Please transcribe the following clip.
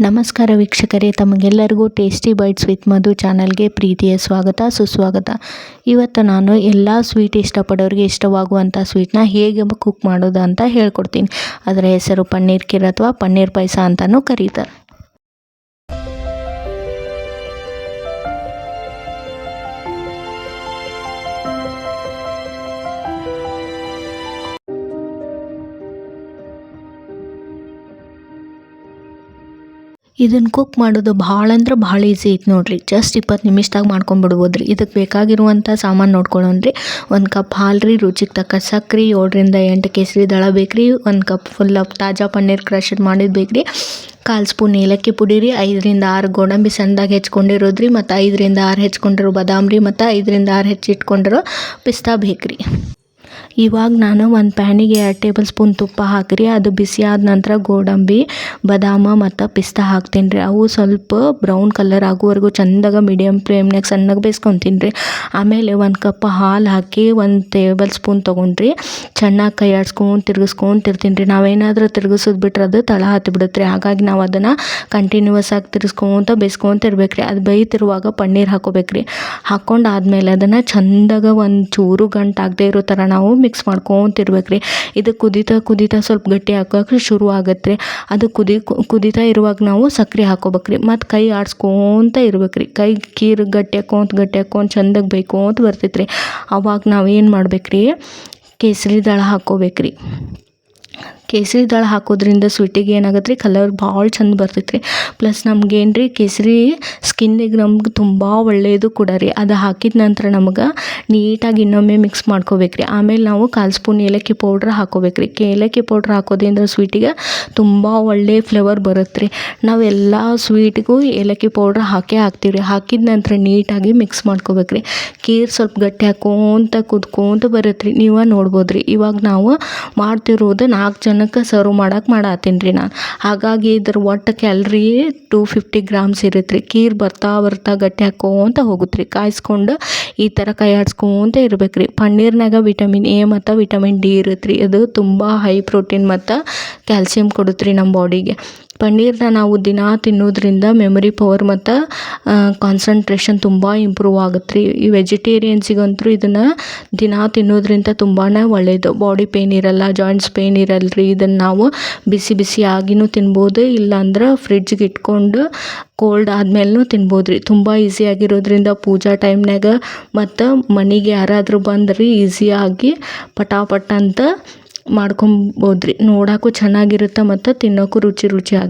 ನಮಸ್ಕಾರ ವೀಕ್ಷಕರೇ, ತಮಗೆಲ್ಲರಿಗೂ ಟೇಸ್ಟಿ ಬೈಟ್ಸ್ ವಿತ್ ಮಧು ಚಾನಲ್ಗೆ ಪ್ರೀತಿಯ ಸ್ವಾಗತ, ಸುಸ್ವಾಗತ. ಇವತ್ತು ನಾನು ಎಲ್ಲ ಸ್ವೀಟ್ ಇಷ್ಟಪಡೋರಿಗೆ ಇಷ್ಟವಾಗುವಂಥ ಸ್ವೀಟ್ನ ಹೇಗೆ ಕುಕ್ ಮಾಡೋದು ಅಂತ ಹೇಳ್ಕೊಡ್ತೀನಿ. ಅದರ ಹೆಸರು ಪನ್ನೀರ್ ಖೀರ್ ಅಥವಾ ಪನ್ನೀರ್ ಪಾಯಸ ಅಂತಲೂ ಕರೀತಾರೆ. ಇದನ್ನು ಕುಕ್ ಮಾಡೋದು ಭಾಳ ಅಂದ್ರೆ ಭಾಳ ಈಸಿ ಐತೆ ನೋಡ್ರಿ. ಜಸ್ಟ್ ಇಪ್ಪತ್ತು ನಿಮಿಷದಾಗ ಮಾಡ್ಕೊಂಡ್ಬಿಡ್ಬೋದು ರೀ ಇದಕ್ಕೆ ಬೇಕಾಗಿರುವಂಥ ಸಾಮಾನು ನೋಡ್ಕೊಳ್ಳೋಣ್ರಿ ಒಂದು ಕಪ್ ಹಾಲು ರೀ ರುಚಿಗೆ ತಕ್ಕ ಸಕ್ರೆ, ಏಳರಿಂದ ಎಂಟು ಕೇಸರಿ ದಳ ಬೇಕ್ರಿ. ಒಂದು ಕಪ್ ಫುಲ್ ಅಪ್ ತಾಜಾ ಪನ್ನೀರ್ ಕ್ರಷಡ್ ಮಾಡಿದ್ದು ಬೇಕ್ರಿ. ಕಾಲು ಸ್ಪೂನ್ ಏಲಕ್ಕಿ ಪುಡಿ ರೀ ಐದರಿಂದ ಆರು ಗೋಡಂಬಿ ಸಣ್ಣದಾಗ ಹೆಚ್ಕೊಂಡಿರೋದು ರೀ ಮತ್ತು ಐದರಿಂದ ಆರು ಹೆಚ್ಕೊಂಡಿರೋ ಬಾದಾಮಿ ರೀ ಮತ್ತು ಐದರಿಂದ ಆರು ಹೆಚ್ಚಿಟ್ಕೊಂಡಿರೋ ಪಿಸ್ತಾ ಬೇಕು ರೀ ಇವಾಗ ನಾನು ಒಂದು ಪ್ಯಾನಿಗೆ ಎರಡು ಟೇಬಲ್ ಸ್ಪೂನ್ ತುಪ್ಪ ಹಾಕಿರಿ, ಅದು ಬಿಸಿ ಆದ ನಂತರ ಗೋಡಂಬಿ, ಬಾದಾಮ ಮತ್ತು ಪಿಸ್ತಾ ಹಾಕ್ತೀನಿ ರೀ ಅವು ಸ್ವಲ್ಪ ಬ್ರೌನ್ ಕಲರ್ ಆಗುವವರೆಗೂ ಚಂದಾಗ ಮೀಡಿಯಮ್ ಫ್ಲೇಮ್ನಾಗ ಸಣ್ಣಗೆ ಬೇಯಿಸ್ಕೊತೀನಿ ರೀ ಆಮೇಲೆ ಒಂದು ಕಪ್ ಹಾಲು ಹಾಕಿ ಒಂದು ಟೇಬಲ್ ಸ್ಪೂನ್ ತೊಗೊಂಡ್ರಿ. ಚೆನ್ನಾಗಿ ಕೈ ಆಡ್ಸ್ಕೊಂಡು ತಿರ್ಗಿಸ್ಕೊಂಡು ಇರ್ತೀನಿ ರೀ ನಾವೇನಾದರೂ ತಿರ್ಗಿಸೋದು ಬಿಟ್ರೆ ಅದು ತಳ ಹತ್ತಿ ಬಿಡುತ್ತೆ ರೀ ಹಾಗಾಗಿ ನಾವು ಅದನ್ನು ಕಂಟಿನ್ಯೂಸ್ ಆಗಿ ತಿರ್ಸ್ಕೊತ ಬೇಯಿಸ್ಕೊತ ಇರ್ಬೇಕು ರೀ ಅದು ಬೇಯ್ತಿರುವಾಗ ಪನ್ನೀರ್ ಹಾಕೋಬೇಕು ರೀ ಹಾಕ್ಕೊಂಡು ಆದಮೇಲೆ ಅದನ್ನು ಚಂದಾಗ ಒಂದು ಚೂರು ಗಂಟು ಆಗದೆ ಇರೋ ಥರ ನಾವು ಮಿಕ್ಸ್ ಮಾಡ್ಕೊತಿರ್ಬೇಕು ರೀ ಇದು ಕುದೀತಾ ಕುದೀತಾ ಸ್ವಲ್ಪ ಗಟ್ಟಿ ಹಾಕೋಕೆ ಶುರು ಆಗತ್ತೆ ರೀ ಅದು ಕುದಿ ಕುದೀತಾ ಇರುವಾಗ ನಾವು ಸಕ್ಕರೆ ಹಾಕೋಬೇಕು ರೀ ಮತ್ತು ಕೈ ಆಡಿಸ್ಕೊತ ಇರ್ಬೇಕು ರೀ ಕೈ ಕೀರು ಗಟ್ಟಿ ಹಾಕ್ಕೊಂತ ಗಟ್ಟಿ ಹಾಕ್ಕೊಂತ ಚಂದಾಗಿ ಅಂತ ಬರ್ತೈತೆ ರೀ ಅವಾಗ ನಾವು ಏನು ಮಾಡ್ಬೇಕು ರೀ ಕೇಸರಿ ದಳ ಹಾಕ್ಕೋಬೇಕು ರೀ ಕೇಸರಿ ದಾಳ ಹಾಕೋದ್ರಿಂದ ಸ್ವೀಟಿಗೆ ಏನಾಗತ್ತೆ ರೀ ಕಲರ್ ಭಾಳ ಚಂದ ಬರ್ತೈತೆ ರೀ ಪ್ಲಸ್ ನಮ್ಗೆ ಏನು ರೀ ಕೇಸರಿ ಸ್ಕಿನ್ನಿಗೆ ನಮ್ಗೆ ತುಂಬ ಒಳ್ಳೆಯದು ಕೂಡ ರೀ. ಅದು ಹಾಕಿದ ನಂತರ ನಮ್ಗೆ ನೀಟಾಗಿ ಇನ್ನೊಮ್ಮೆ ಮಿಕ್ಸ್ ಮಾಡ್ಕೋಬೇಕು ರೀ ಆಮೇಲೆ ನಾವು ಕಾಲು ಸ್ಪೂನ್ ಏಲಕ್ಕಿ ಪೌಡ್ರ್ ಹಾಕೋಬೇಕು ರೀ ಏಲಕ್ಕಿ ಪೌಡ್ರ್ ಹಾಕೋದ್ರಿಂದ ಸ್ವೀಟಿಗೆ ತುಂಬ ಒಳ್ಳೆ ಫ್ಲೇವರ್ ಬರುತ್ತೆ ರೀ ನಾವೆಲ್ಲ ಸ್ವೀಟಿಗೂ ಏಲಕ್ಕಿ ಪೌಡ್ರ್ ಹಾಕೇ ಹಾಕ್ತೀವಿ ರೀ ಹಾಕಿದ ನಂತರ ನೀಟಾಗಿ ಮಿಕ್ಸ್ ಮಾಡ್ಕೋಬೇಕು ರೀ ಕೇರ್ ಸ್ವಲ್ಪ ಗಟ್ಟಿ ಹಾಕೋಂತ ಕುದ್ಕೊಂತ ಬರುತ್ತೆ ರೀ ನೀವು ನೋಡ್ಬೋದು ರೀ ಇವಾಗ ನಾವು ಮಾಡ್ತಿರೋದು ನಾಲ್ಕು ಜನಕ್ಕೆ ಸರ್ವ್ ಮಾಡಕ್ಕೆ ಮಾಡತ್ತೀನಿ ರೀ ನಾನು ಹಾಗಾಗಿ ಇದ್ರ ಒಟ್ಟು ಕ್ಯಾಲ್ರಿ ಟೂ ಫಿಫ್ಟಿ ಗ್ರಾಮ್ಸ್ ಇರುತ್ತೆ ರೀ ಕೀರ್ ಬರ್ತಾ ಬರ್ತಾ ಗಟ್ಟಿ ಹಾಕೋಂತ ಹೋಗುತ್ತೆ ರೀ ಕಾಯಿಸ್ಕೊಂಡು ಈ ಥರ ಕೈ ಆಡ್ಸ್ಕೊಂತ ಇರ್ಬೇಕು ರೀ ಪನ್ನೀರ್ನಾಗ ವಿಟಮಿನ್ ಎ ಮತ್ತು ವಿಟಮಿನ್ ಡಿ ಇರುತ್ತೆ ರೀ ಅದು ತುಂಬ ಹೈ ಪ್ರೋಟೀನ್ ಮತ್ತು ಕ್ಯಾಲ್ಸಿಯಂ ಕೊಡುತ್ತೆ ರೀ ನಮ್ಮ ಬಾಡಿಗೆ ಪನ್ನೀರನ್ನ ನಾವು ದಿನಾ ತಿನ್ನೋದ್ರಿಂದ ಮೆಮೊರಿ ಪವರ್ ಮತ್ತು ಕಾನ್ಸಂಟ್ರೇಷನ್ ತುಂಬ ಇಂಪ್ರೂವ್ ಆಗುತ್ತೆ ರೀ ಈ ವೆಜಿಟೇರಿಯನ್ಸಿಗಂತೂ ಇದನ್ನು ದಿನಾ ತಿನ್ನೋದ್ರಿಂದ ತುಂಬಾ ಒಳ್ಳೆಯದು ಬಾಡಿ ಪೇಯ್ನ್ ಇರಲ್ಲ ಜಾಯಿಂಟ್ಸ್ ಪೇಯ್ನ್ ಇರಲ್ಲ ರೀ ಇದನ್ನು ನಾವು ಬಿಸಿ ಬಿಸಿ ಆಗಿನೂ ತಿನ್ಬೋದು, ಇಲ್ಲಾಂದ್ರೆ ಫ್ರಿಡ್ಜ್ಗೆ ಇಟ್ಕೊಂಡು ಕೋಲ್ಡ್ ಆದ್ಮೇಲೂ ತಿನ್ಬೋದು ರೀ ತುಂಬ ಈಸಿಯಾಗಿರೋದ್ರಿಂದ ಪೂಜಾ ಟೈಮ್ನಾಗ ಮತ್ತು ಮನೆಗೆ ಯಾರಾದರೂ ಬಂದ್ರೆ ಈಸಿಯಾಗಿ ಪಟಾಪಟ್ ಅಂತ ಮಾಡ್ಕೊಬೋದು ರೀ ನೋಡೋಕ್ಕೂ ಚೆನ್ನಾಗಿರುತ್ತೆ ಮತ್ತು ತಿನ್ನೋಕ್ಕೂ ರುಚಿ ರುಚಿ ಆಗಿ